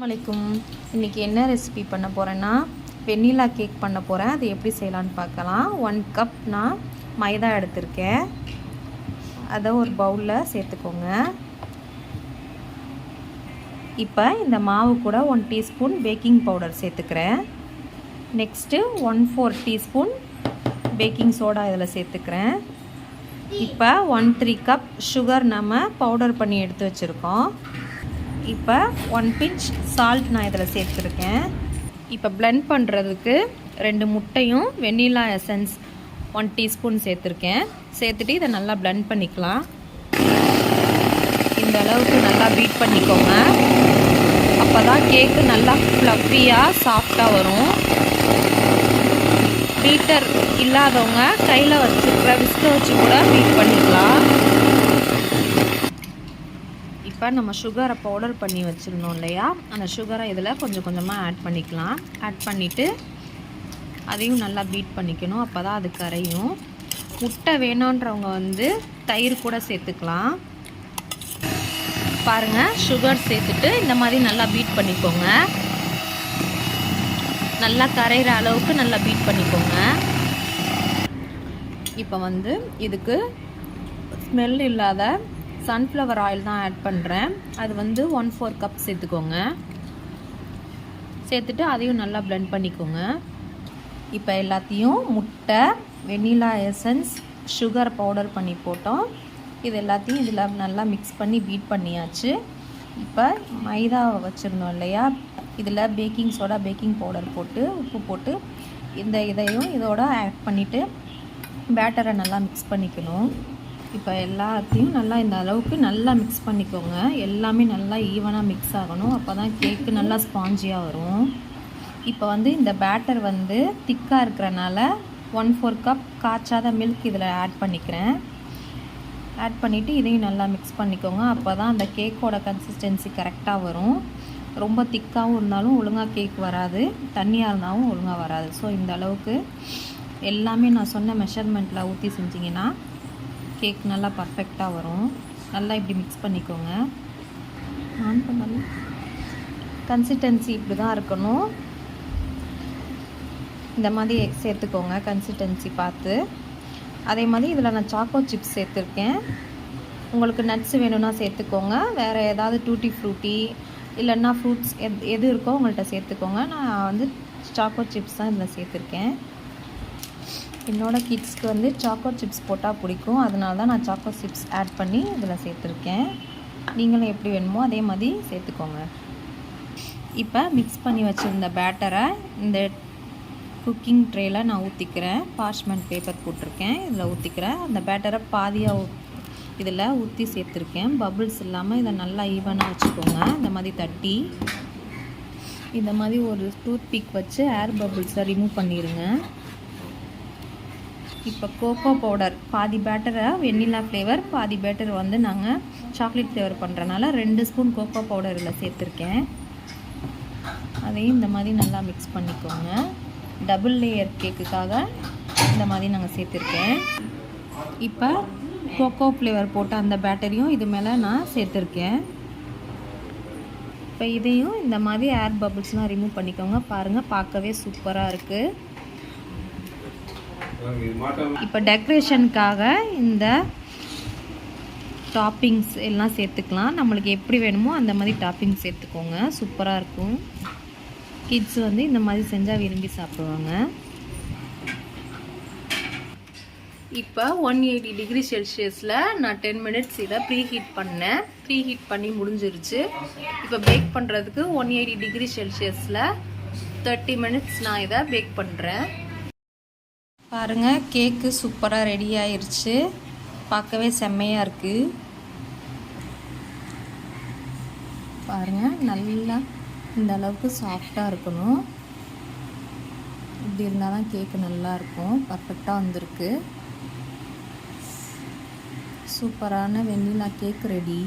வலைக்கும் இன்றைக்கி என்ன ரெசிபி பண்ண போகிறேன்னா வெண்ணிலா கேக் பண்ண போகிறேன் அது எப்படி செய்யலான்னு பார்க்கலாம். ஒன் கப் நான் மைதா எடுத்திருக்கேன். அதை ஒரு பவுலில் சேர்த்துக்கோங்க. இப்போ இந்த மாவு கூட ஒன் டீஸ்பூன் பேக்கிங் பவுடர் சேர்த்துக்கிறேன். Next one four teaspoon baking soda இதில் சேர்த்துக்கிறேன். இப்போ ஒன் த்ரீ கப் சுகர் நம்ம பவுடர் பண்ணி எடுத்து வச்சுருக்கோம். இப்போ ஒன் பிஞ்ச் சால்ட் நான் இதில் சேர்த்துருக்கேன். இப்போ பிளெண்ட் பண்ணுறதுக்கு ரெண்டு முட்டையும் வெண்ணிலா எசன்ஸ் ஒன் டீஸ்பூன் சேர்த்துருக்கேன். சேர்த்துட்டு இதை நல்லா பிளெண்ட் பண்ணிக்கலாம். இந்த அளவுக்கு நல்லா பீட் பண்ணிக்கோங்க. அப்போ தான் கேக்கு நல்லா ஃப்ளஃபியாக சாஃப்டாக வரும். பீட்டர் இல்லாதவங்க கையில் வச்சுருக்கிற விஸ்கை வச்சு கூட பீட் பண்ணிக்கலாம். இப்போ நம்ம சுகரை பவுடர் பண்ணி வச்சுருந்தோம் இல்லையா? அந்த சுகரை இதில் கொஞ்சம் கொஞ்சமாக ஆட் பண்ணிக்கலாம். ஆட் பண்ணிவிட்டு அதையும் நல்லா பீட் பண்ணிக்கணும். அப்போ தான் அது கரையும். முட்டை வேணுன்றவங்க வந்து தயிர் கூட சேர்த்துக்கலாம். பாருங்கள் சுகர் சேர்த்துட்டு இந்த மாதிரி நல்லா பீட் பண்ணிக்கோங்க. நல்லா கரைகிற அளவுக்கு நல்லா பீட் பண்ணிக்கோங்க. இப்போ வந்து இதுக்கு ஸ்மெல் இல்லாத சன்ஃப்ளவர் ஆயில் தான் ஆட் பண்ணுறேன் அது வந்து ஒன் ஃபோர் கப் சேர்த்துக்கோங்க. சேர்த்துட்டு அதையும் நல்லா ப்ளெண்ட் பண்ணிக்கோங்க. இப்போ எல்லாத்தையும் முட்டை வெண்ணிலா எசன்ஸ் சுகர் பவுடர் பண்ணி போட்டோம். இது எல்லாத்தையும் இதில் நல்லா மிக்ஸ் பண்ணி பீட் பண்ணியாச்சு. இப்போ மைதாவை வச்சுருந்தோம் இல்லையா? இதில் பேக்கிங் சோடா பேக்கிங் பவுடர் போட்டு உப்பு போட்டு இந்த இதையும் இதோட ஆட் பண்ணிவிட்டு பேட்டரை நல்லா மிக்ஸ் பண்ணிக்கணும். இப்போ எல்லாத்தையும் நல்லா இந்த அளவுக்கு நல்லா மிக்ஸ் பண்ணிக்கோங்க. எல்லாமே நல்லா ஈவனாக மிக்ஸ் ஆகணும். அப்போ தான் கேக்கு நல்லா ஸ்பாஞ்சியாக வரும். இப்போ வந்து இந்த பேட்டர் வந்து திக்காக இருக்கிறனால ஒன் ஃபோர் கப் காய்ச்சாத மில்க் இதில் ஆட் பண்ணிக்கிறேன். ஆட் பண்ணிவிட்டு இதையும் நல்லா மிக்ஸ் பண்ணிக்கோங்க. அப்போ தான் அந்த கேக்கோட கன்சிஸ்டன்சி கரெக்டாக வரும். ரொம்ப திக்காகவும் இருந்தாலும் ஒழுங்காக கேக் வராது. தண்ணியாக இருந்தாலும் ஒழுங்காக வராது. ஸோ இந்த அளவுக்கு எல்லாமே நான் சொன்ன மெஷர்மெண்ட்டில் ஊற்றி செஞ்சிங்கன்னா கேக் நல்லா பர்ஃபெக்டாக வரும். நல்லா இப்படி மிக்ஸ் பண்ணிக்கோங்க. ஆன் பண்ணலாம். கன்சிஸ்டன்சி இப்படி தான் இருக்கணும். இந்த மாதிரி சேர்த்துக்கோங்க கன்சிஸ்டன்சி பார்த்து. அதே மாதிரி இதில் நான் சாக்கோ சிப்ஸ் சேர்த்துருக்கேன். உங்களுக்கு நட்ஸ் வேணும்னா சேர்த்துக்கோங்க. வேறு ஏதாவது டூட்டி ஃப்ரூட்டி இல்லைன்னா ஃப்ரூட்ஸ் எது எது இருக்கோ உங்கள்கிட்ட சேர்த்துக்கோங்க. நான் வந்து சாக்கோ சிப்ஸ் தான் இதில் சேர்த்துருக்கேன். என்னோடய கிட்ஸ்க்கு வந்து சாக்கோ சிப்ஸ் போட்டால் பிடிக்கும். அதனால தான் நான் சாக்கோ சிப்ஸ் ஆட் பண்ணி இதில் சேர்த்துருக்கேன். நீங்களும் எப்படி வேணுமோ அதே மாதிரி சேர்த்துக்கோங்க. இப்போ மிக்ஸ் பண்ணி வச்சுருந்த பேட்டரை இந்த குக்கிங் ட்ரேயில் நான் ஊற்றிக்கிறேன் பார்ச்மெண்ட் பேப்பர் போட்டிருக்கேன். இதில் ஊற்றிக்கிறேன் அந்த பேட்டரை பாதியாக இதில் ஊற்றி சேர்த்துருக்கேன். பபுள்ஸ் இல்லாமல் இதை நல்லா ஈவனாக வச்சுக்கோங்க. இந்த மாதிரி தட்டி. இந்த மாதிரி ஒரு டூத் பிக் வச்சு ஏர் பபுள்ஸை ரிமூவ் பண்ணிடுங்க இப்போ கோகோ பவுடர் பாதி பேட்டரை வெண்ணிலா ஃப்ளேவர் பாதி பேட்டர் வந்து நாங்கள் சாக்லேட் ஃப்ளேவர் பண்ணுறனால ரெண்டு ஸ்பூன் கோகோ பவுடர் இதில் சேர்த்துருக்கேன். அதையும் இந்த மாதிரி நல்லா மிக்ஸ் பண்ணிக்கோங்க. டபுள் லேயர் கேக்குக்காக இந்த மாதிரி நாங்கள் சேர்த்துருக்கேன். இப்போ கோகோ ஃப்ளேவர் போட்ட அந்த பேட்டரியும் இது மேலே நான் சேர்த்துருக்கேன். இப்போ இதையும் இந்த மாதிரி ஏர் பபிள்ஸ்லாம் ரிமூவ் பண்ணிக்கோங்க. பாருங்கள் பார்க்கவே சூப்பராக இருக்குது இப்போ டெக்கரேஷனுக்காக இந்த டாப்பிங்ஸ் எல்லாம் சேர்த்துக்கலாம். நம்மளுக்கு எப்படி வேணுமோ அந்த மாதிரி டாப்பிங்ஸ் சேர்த்துக்கோங்க. சூப்பராக இருக்கும். கிட்ஸ் வந்து இந்த மாதிரி செஞ்சால் விரும்பி சாப்பிடுவாங்க. இப்போ ஒன் எயிட்டி டிகிரி செல்சியஸில் நான் டென் மினிட்ஸ் இதை ப்ரீ ஹீட் பண்ணேன். ப்ரீ ஹீட் பண்ணி முடிஞ்சிருச்சு. இப்போ பேக் பண்ணுறதுக்கு ஒன் எயிட்டி டிகிரி செல்சியஸில் தேர்ட்டி மினிட்ஸ் நான் இதை பேக் பண்ணுறேன் பாருங்கள் கேக்கு சூப்பராக ரெடி ஆயிடுச்சு பார்க்கவே செம்மையாக இருக்குது பாருங்கள் நல்லா இந்த அளவுக்கு சாஃப்டாக இருக்கணும். இப்படி இருந்தால் தான் கேக்கு நல்லா இருக்கும். பர்ஃபெக்டாக வந்திருக்கு. சூப்பரான வெண்ணிலா கேக் ரெடி